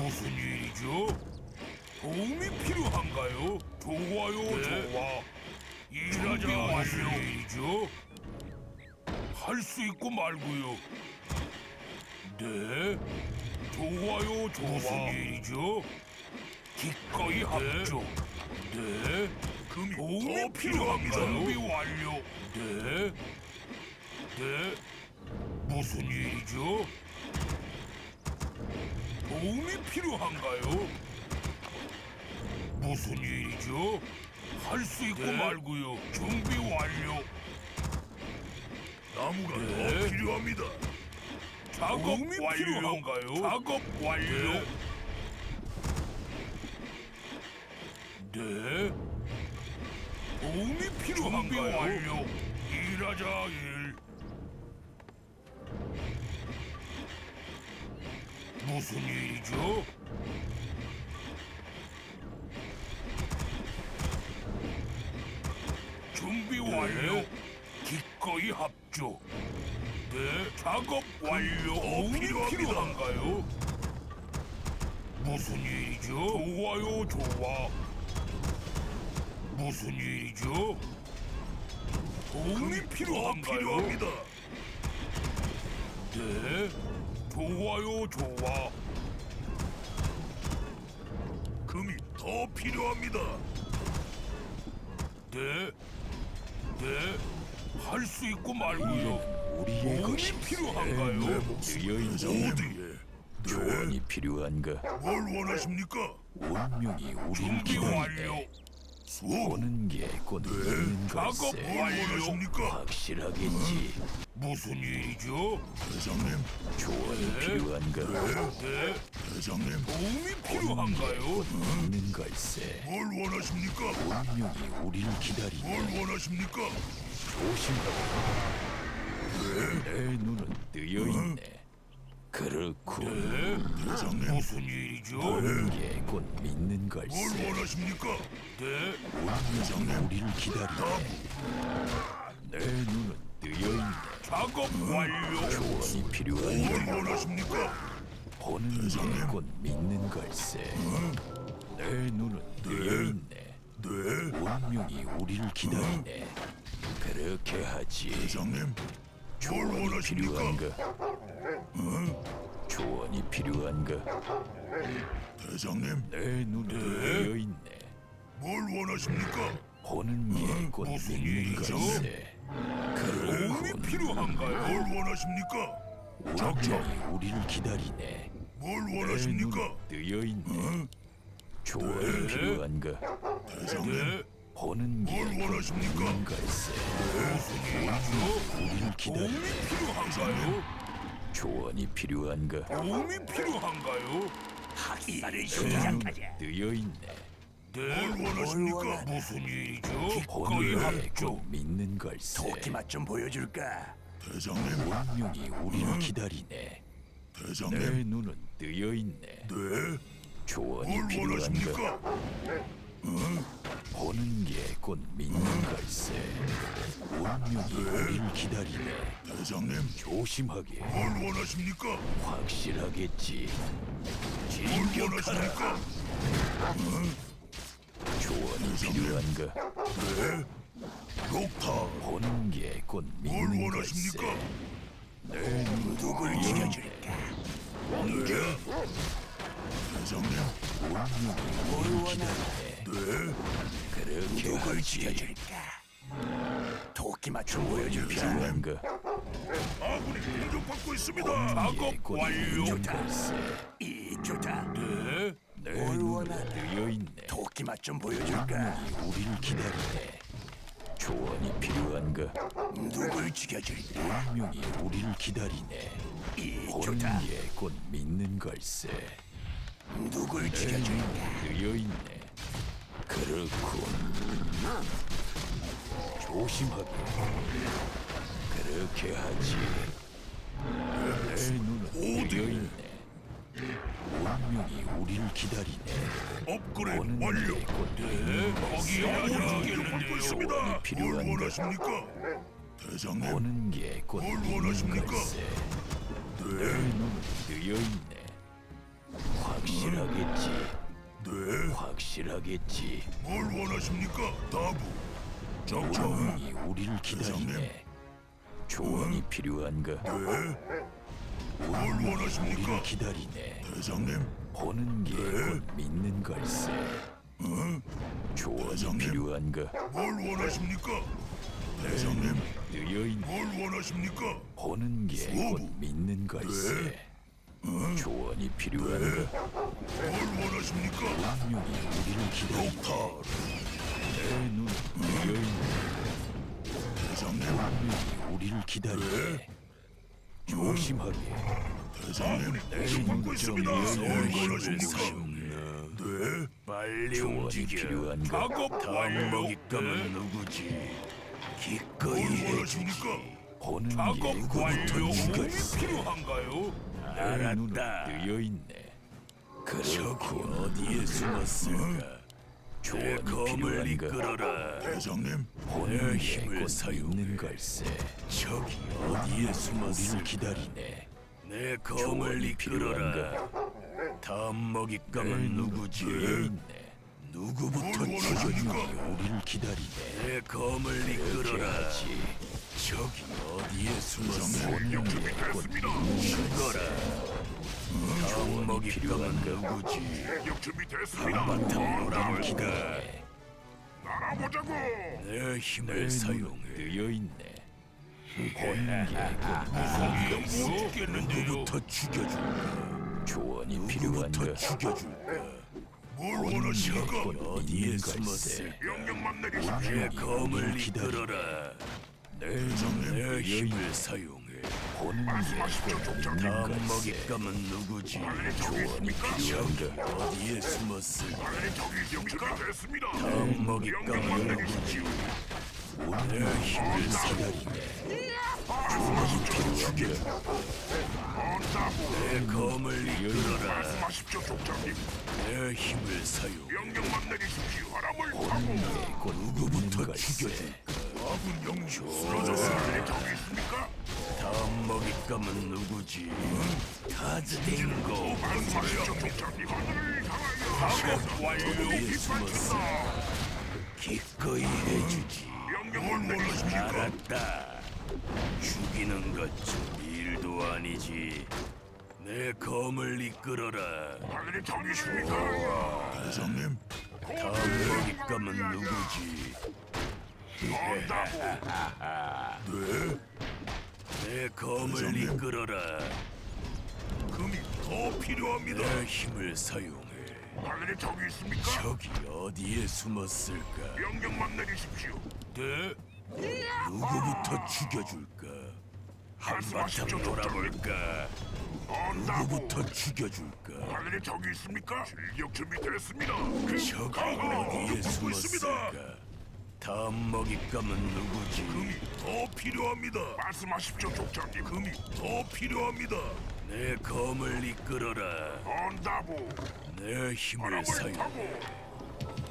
무슨 일이죠? 도움이 필요한가요? 좋아요, 좋아. 일하자 무슨 일이죠? 할 수 있고 말고요. 네. 좋아요, 좋아. 무슨 일이죠? 기꺼이 합조. 네. 도움이 필요합니다. 준비 완료. 네. 네. 무슨 일이죠? 도움이 필요한가요? 무슨 일이죠? 할 수 있고 말고요. 준비 완료. 나무가 더 필요합니다. 작업 완료. 필요한가요? 작업 완료. 네. 도움이 필요한가요? 준비 완료. 일하자 일. 무슨 일이죠? 준비 완료. 기꺼이 합조. 네, 작업 완료. 필요한가요? 무슨 일이죠? 좋아요, 좋아. 무슨 일이죠? 도움이 필요한가요? 네, 좋아요, 좋아. 금이 더 필요합니다. 네, 네, 할 수 있고 말고요. 우리의 도움이 것이 필요한가요? 뜨여있는 어디에? 조언이 필요한가? 뭘 원하십니까? 운명이 우리를 준비. 수업. 보는 게곧 믿는 작업 걸세. 완료하십니까? 확실하겠지. 무슨 일이죠? 대장님. 조언이 필요한가? 네, 대장님. 도움이 필요한가요? 믿는 걸세. 뭘 원하십니까? 운명이 우리를 기다리네. 원하십니까? 조심하라. 내 눈은 뜨여 있네. 그렇고 네, 대장님. 무슨 일이죠? 게곧 믿는 걸세. 원하십니까? 네, 운명이 우리를 기다리네. 내 눈은 뜨여있네. 작업 완료. 조언이 필요한가? 원하십니까? 보는 게곧 믿는 걸세. 내 눈은 뜨여있네. 네, 운명이 우리를 기다리네. 그렇게 하지. 대장님. 조언이 필요한가? 조언이 필요한가? 대장님. 내 눈은 뜨여있네. 뭘 원하십니까? 보는 게곧 무슨 믿는 일이죠? 걸세. 도움이 필요한가요? 뭘 원하십니까? 운명이 우리를 기다리네. 뭘 내 원하십니까? 눈은 뜨여 있네. 조언이 필요한가? 대장님. 네, 보는 뭘 게곧 원하십니까? 믿는 걸세. 무슨 일이죠? 우리를 기다리네. 도움이 필요한가요? 조언이 필요한가? 도움이 필요한가요? 학살을 내 눈은 뜨여 있네. 네, 뭘 원하십니까? 무슨 일이죠? 기꺼이 합조. 믿는 걸세. 도끼맛 좀 보여줄까? 대장님. 운명이 우리를 기다리네. 내 대장님. 눈은 뜨여 있네. 네. 조언이 뭘 필요한가? 원하십니까? 보는 게 곧 믿는 걸세. 운명이 기다리네. 대장님. 조심하게. 뭘 원하십니까? 확실하겠지. 뭘 원하십니까? 조언이 필요한가? 네. 녹타. 보는 게곧 뭘 믿는 걸세. 원하십니까? 내 누굴 죽여줄까? 왕자. 대장님. 운명이 우리를 기다리네. 누굴 하지. 죽여줄까? 도끼맛 좀 보여줄까? 필요한가? 아군이 공격받고 있습니다. 작업 완료. 걸세. 이 좋다. 네. 내뭘 눈은 원하나? 뜨여 있네. 도끼 맛 좀 보여줄까? 운명이 우리를 기다리네. 조언이 필요한가? 누굴 죽여줄까? 운명이 우리를 기다리네. 이 좋다. 게곧 믿는 걸세. 누굴 내 죽여줄까? 눈은 뜨여 있네. 그렇군. 조심하게. 그렇게 하지. 내 눈은 뜨여있네. 운명이 우리를 기다리네. 업그레이드 보는 완료. 게곧 네. 거기에 있습니다. 뭘 필요한가? 원하십니까? 대장님. 보는 게곧 뭘 원하십니까? 네. 눈은 뜨여 있네. 확실하게 확실하겠지. 네. 확실하겠지. 뭘 원하십니까? 다부. 운명이 우리를 기다리네. 조언이 필요한가? 네. 뭘 우리를 원하십니까? 기다리네. 대장님. 보는 게 곧 믿는 걸세. 조언이 대장님. 필요한가? 뭘 원하십니까? 대장님. 느여있네. 뭘 원하십니까? 보는 게곧 믿는 걸세. 조언이 필요한가? 뭘 원하십니까? 운명이 우리를 기다리네. 독타. 내눈. 대장님. 운명이 우리를 기다리네. 조심하게. 대장님. 좀 공격받고 있습니다. 뭘 원하십니까? 네. 빨리 조언이. 필요한가? 작업 다음 완료. 먹잇감은 네. 누구지? 기꺼이 뭘 해주지. 원하십니까? 보는 게 작업 곧 완료. 걸세. 필요한가요? 알았다. 뜨여 있네. 저기 그렇군. 어디에 숨었을까? 내 조언이 검을 필요한가? 이끌어라. 대장님. 게 힘을 사용해. 믿는 걸세. 저기 어디에 우리를 숨었을까? 기다리네. 내 검을 이끌어라. 다음 먹잇감은 누구지? 뜨여 있네. 누구부터? 원하십니까? 우리를 기다리네. 내 검을 이끌어라. 하지. 저기 어디에 게곧 믿는 죽어라. 다음 먹잇감은 필요한가? 누구지? 격 준비됐습니다. 한바탕 놀아볼까? 기다리네. 날아보자고. 내 힘을 사용해. 못 죽겠는데요. 누구부터 죽여줄까? 조언이 누구부터 필요한가? 죽여줄까? 뭘? 게곧 어디에. 명령만 내리십시오. 내 검을. 이끌어라. 내내 눈은 힘을 뜨여있네. 사용해. 말씀하십시오, 족장님. 다음 걸세. 먹잇감은 누구지? 빨리 저기 있습니까? 필요한가? 어디에 숨었을까? 빨리 저기 있습니까? 됐습니다. 다음 먹잇감은 명령만 누구지? 내리십시오. 내 힘을 사용해. 내 검을 이끌어라. 말씀하십시오, 족장님. 내 힘을 사용해. 명령만 내리십시오. 바람을 타고 보는 게곧 누구부터. 죽여줄까? 아군 영웅 쓰러졌습니다. 저기 있습니까? 다음 먹잇감은 누구지? 하늘을 향하여 작업 완료. 어디에 숨었을까? 기꺼이 해주지. 명령을 내리십시오. 알았다. 죽이는 것좀 일도 아니지. 내 검을 이끌어라. 하늘이 저기 있습니까? 대장님. 다음 먹잇감은 누구지? 네. 내 검을 이끌어라. 금이 더 필요합니다. 내 힘을 사용해. 하늘이 저기 있습니까? 저기 어디에 숨었을까? 명령만 내리십시오. 네. 누구부터 죽여줄까? 한바탕 말씀하십시오? 언다고. 누구부터 죽여줄까? 하늘이 저기 있습니까? 출격 준비됐습니다. 저기 강으로 어디에 붙고 있습니다. 숨었을까? 다음 먹잇감은 누구지? 금이 더 필요합니다. 말씀하십시오, 족장님. 금이 더 필요합니다. 내 검을 이끌어라. 언다부. 내 힘을 사용.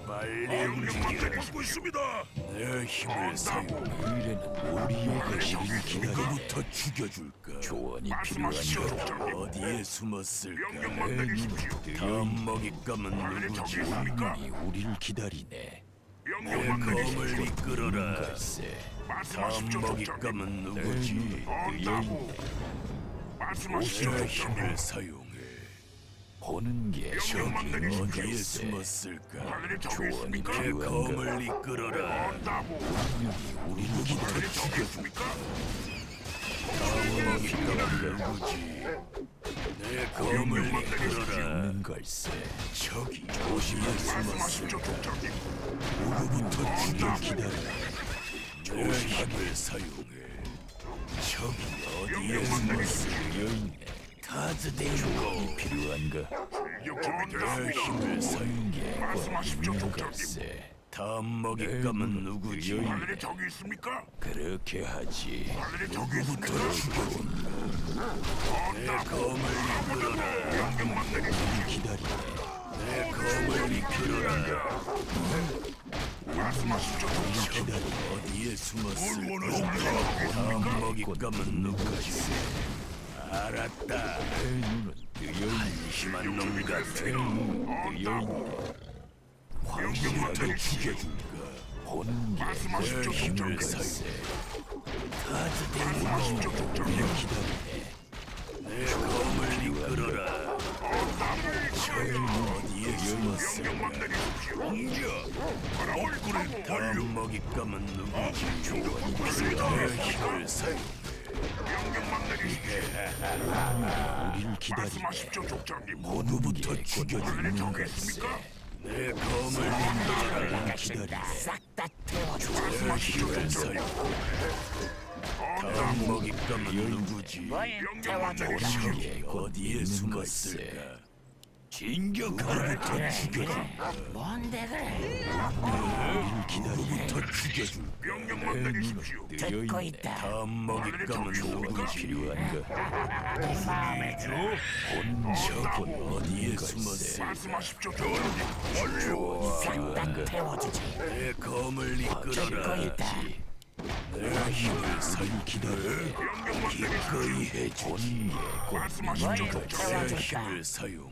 빨리 움직여. 있습니다. 내 힘을 사용. 의뢰는 우리에게 우리를 기다리네. 누구부터 죽여줄까? 조언이 말씀하십시오, 필요한가? 족장님. 어디에 숨었을까? 명령만 내리십시오. 다음 먹잇감은 누구지? 운명이 우리를 기다리네. 내. 검을 이끌어라. 다음 말씀하십시오, 족장님. 먹잇감은 누구지? 언다부. 말씀하십시오, 족장님. 힘을 사용해. 보는 게 명령만 저기 내리십시오. 어디에. 숨었을까? 하늘이 저기 조언이 있습니까? 내 필요한가? 검을 이끌어라. 우리를 기다리네. 하늘이 저기 있습니까? 다음 먹잇감은 누구지? 내 검을 이끌어라. 믿는 걸세. 저기? 족장님. 누구부터 우리를 죽여? 내 힘을 사용해. 저기 어디에 명령만 숨었을까? 여인네. 타즈데이고 필요한가? 출격 내. 힘을 사용. 게 말씀하십시오, 족장님. 걸세. 다음 먹잇감은 누구지? 여인. 하늘이 저기 있습니까? 그렇게 하지. 하늘이 저기 있습니까? 내 검을 이끌어라. 명령만 내리십시오. 기다리네. 내 검을 이끌어라. 말씀하십시오. 저기 어디에 뭘 숨었을까? 원하십니까? 다음 먹잇감은 누구지? 알았다. 내 눈은 뜨여있네 심한 놈 같아. 내 눈은 죽여줄까 보는 게내 힘을 말씀하십시오, 족장님. 우리를 기다리네 내 검을 이끌어라. 내리십시오. 공격. 업그레이드 완료. 다음 먹잇감은 누구지? 좋습니다. 내 힘을 내리십시오. 우리를 기다리네. 모두부터 죽여주는 을 것. 정했습니까? 내 검을. 우리를 기다리네 내 힘을 사용. 다음 먹잇감은 누구지? 보는 게 어디에 숨었을까? 진격하부터 죽여줄까? 우리를 기다리네 더 죽여줄까? 명령만 내 눈은 내리십시오. 뜨여있네 다음 먹잇감은 누구지? 필요한가 일이죠? 본 적은 어디에 걸세 숨었을까? 말씀하십시오, 전님. 완료. 필요한가 내 검을 이끌어라. 내 힘을 사용. 우리를 기다리네 명령만 기꺼이 내리십시오. 해주지. 말씀하십시오, 내. 힘을 사용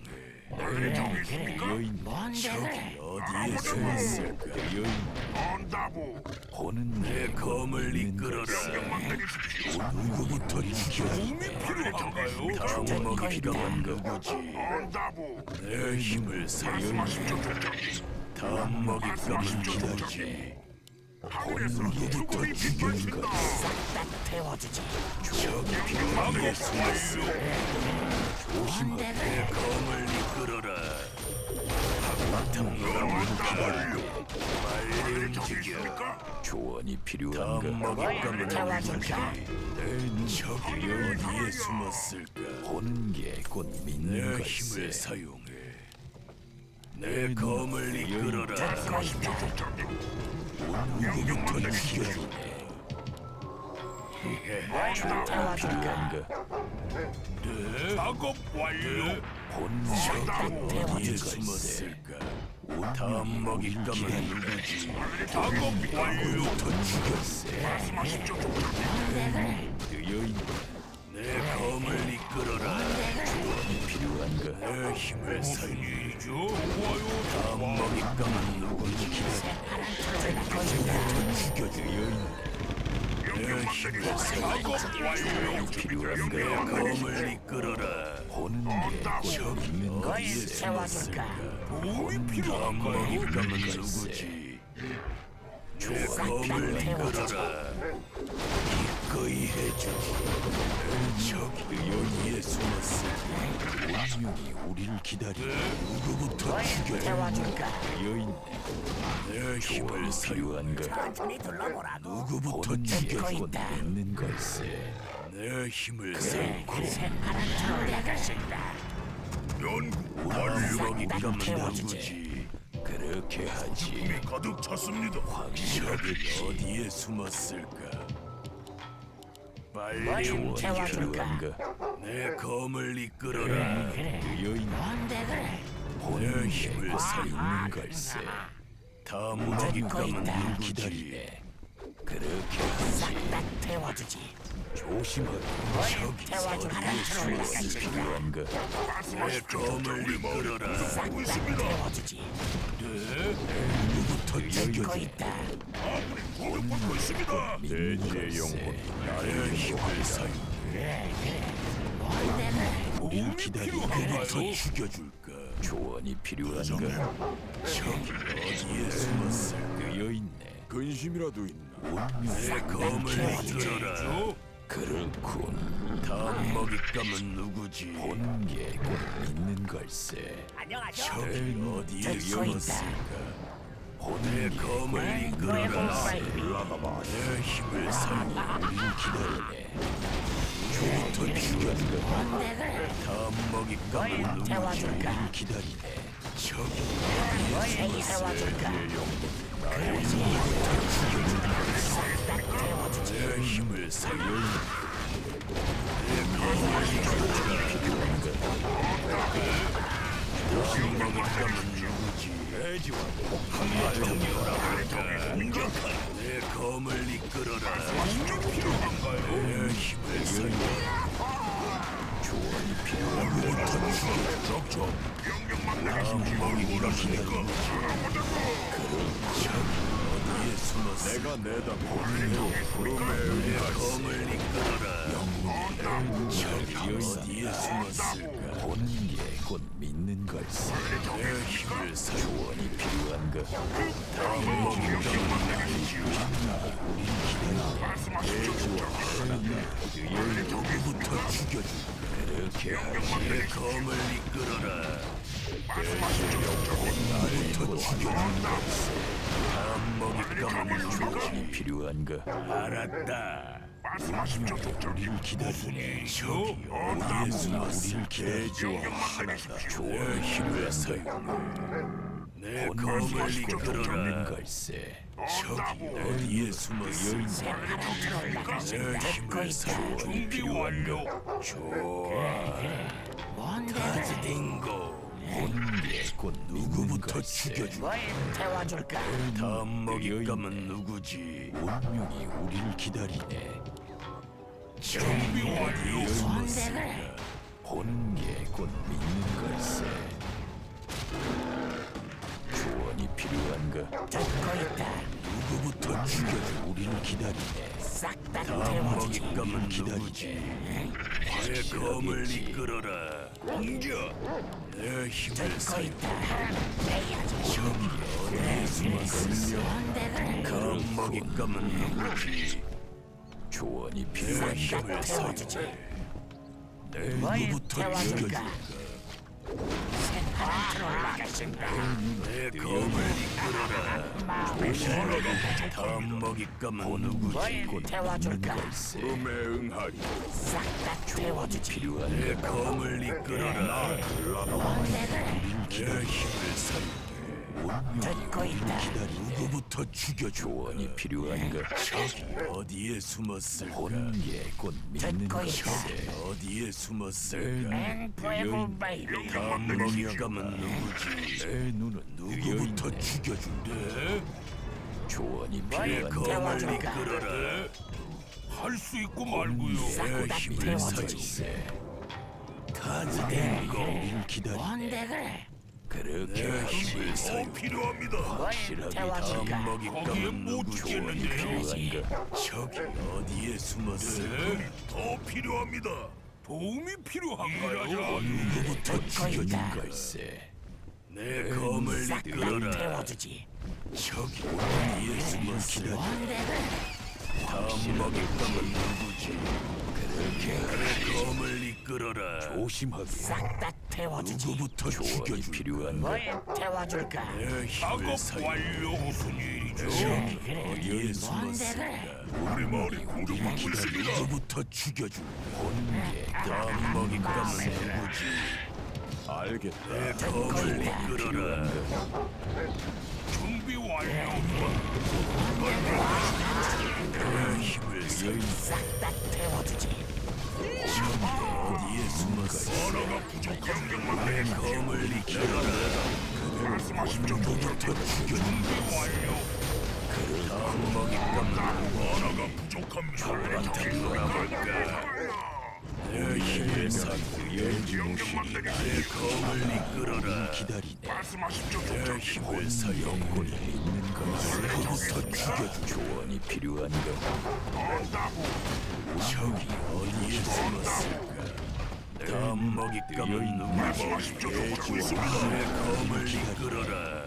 해. 을 정했습니까? 뜨여있네 적이 어디에 숨었을까? 뜨여있네 온다부. 보는 내게 검을 이끌어라. 누구부터 죽여줄까? 필요한가요? 다음 먹잇감은 누구지? 온다부. 내 힘을 사용. 말씀하십시오, 족장님. 다음 먹잇감은 기다리지. 하늘에서 누구부터 불꽃이 죽여줄까? 빛발친다. 적이 어디에 숨었을까? 내 검을 이끌어라. 한바탕 놀아볼까? 빨리 을 움직여. 조언이 필요한가 먹잇감은 누구지? 내 적이 어디에 숨었을까? 보는 게 곧 믿는 내 힘을 사용해. 내 검을 이끌어라. 누구부터 죽여줄까? 필요한가 작업 완료. 걸세 숨었을까? 다음 먹잇감은 누구지? 작업 완료. 더 죽였어. 말씀하십시오. 뜨여있네 내 검을 이끌어라. 필요한가 내 힘을. 일이죠? 좋아요. 다음 먹잇감은 누구지? 더 죽여줘. 명령 필요한가 내 검을 이끌어라. 보는 게 적이 곧 믿는 어디에 걸세 숨었을까? 도움이? 먹잇감은 걸세. 누구지? 내 검을 이끌어라. 숨었을까? 운명이 우리를 기다리네 누구부터 죽여줄까? 뜨여있네 내 힘을 사용. 필요한가 누구부터 죽여줄까? 믿는 걸세 내 힘을 사용. 연구 다음 완료. 먹잇감은 누구지? 그렇게 하지 가득 찼습니다. 적이 어디에 숨었을까? 빨리 움직여. 필요한가 내 검을 이끌어라. 내 보는 힘을 게곧 사용. 믿는 걸세 우리를 누구지? 기다리네 그렇게 하지 조심하게 적이 어디에 조언이 숨었을까? 필요한가 내. 검을 이끌어라. 있습니다. 누구부터 죽여줄까? 아무리 공격받고 있습니다. 믿는 걸세 내 힘을 사용. 우리를 기다리네 누구부터 죽여줄까? 조언이 필요한가 어디에 숨었을까? 뜨여있네 근심이라도 있나? 운명이 내 검을 이끌어라. 그렇군 다음 먹잇감은 누구지? 보는 게곧 믿는 걸세 적이 어디에 숨었을까? 내 검을 이끌어라. 내 힘을 사용. 우리를 기다리네 조언이 필요한가 다음 누구지? 우리를 기다리네 적이 어디에 숨었을까? 내 힘을 사용. 다음 먹잇감은 돼지와 한바탕 놀아볼까? 내 검을 이끌어라. 내 힘을 숨었어 내가 내다 보내요 내 검을 이끌어라 저기 어디에 숨었을까 게 곧 믿는 걸세. 내 힘을 사 조언이 필요한가 다음 먹이 누구부터 죽여주 그렇게 내 검을 이끌어라 나부터 죽여주 다음 먹잇감은 조언이 필요한가 알았다 우리를 기다리네. 저기 어디에 숨었어 우리를 기다리죠 하나다 내 조언이 힘을 사용해 내 검을 이끌어라. 걸세. 저기 어디에 숨었어 내 힘을 사용해 준비 완료. 가즈딩고 보 곧 누구부터 죽여주 뭘 태워줄까? 다음 먹잇감은 누구지? 운명이 우리를 기다리네. 준비 완료 선택을 보는 게곧 믿는 걸세. 조언이 필요한가? 듣고 있다. 누구부터 죽여주 우리를 기다리네. 싹 다 다음 태워주지. 먹잇감은 누구지? 내 검을 이끌어라 공격 내 힘을 숨었어 선택을 다음 먹잇감은 누구지 조언이 내 필요한가 힘을. 사용해 뭘 누구부터? 죽여줄까. 내 이끌어라 다음 먹잇감은 누구지 뭘 태워줄까? 꿈에 응하리 싹다 태워주지. 필요한가 내 검을 이끌어라 내 힘을 운명이 듣고 있다. 누구부터 죽여줄까 조언이 필요한가? 어디에 숨었을까? 보는 게곧 믿는 듣고 있다. 어디에 숨었을까? 엔 푸에고 베이비. 다음 먹잇감은 누구지? 내 눈은 누구부터 죽여줄래 조언이 내 필요한가? 이끌어라. 할 수 있고 말고요. 내다 힘을 태워주지. 가즈딩고 우리를 기다리네. 선택을 그렇게 내 하지 힘을 더 사용해 필요합니다. 뭘 확실하게 다음? 거기에 먹잇감은 못 누구지 조언이 죽겠는데요 필요한가? 저기 어디에 숨었을까 네, 더 필요합니다. 도움이 필요한가요? 누구부터 있다. 죽여줄까 걸세? 내 검을 싹다 이끌어라. 태워주지. 저기 어디에 숨었을까 선택을 다음 먹잇감은 누구지? 내 검을 이끌어라. 조심하게. 싹다 태워주지. 누구부터 조언이 필요한가 뭘 태워줄까? 내 힘을 작업 사용해 완료 무슨 일이죠? 어디에 숨었을까? 우리 머리 우리를 기다리네 누구부터 죽여줄까 보는 게 다음 먹잇감은 누구지? 알겠다. 내 검을 이끌어라. 준비 완료. 내 힘을 싹 다 태워주지. 말씀하십시오 내 힘을 사용해 내 검을 이끌어라 기다리네 말씀하십시오 내 힘을 사용해 영혼이 믿는 걸세 누구부터 죽여줄까 조언이 필요한가 저기 어디에 숨었을까? 다음 먹잇감은 있습니다. 내 검을 이끌어라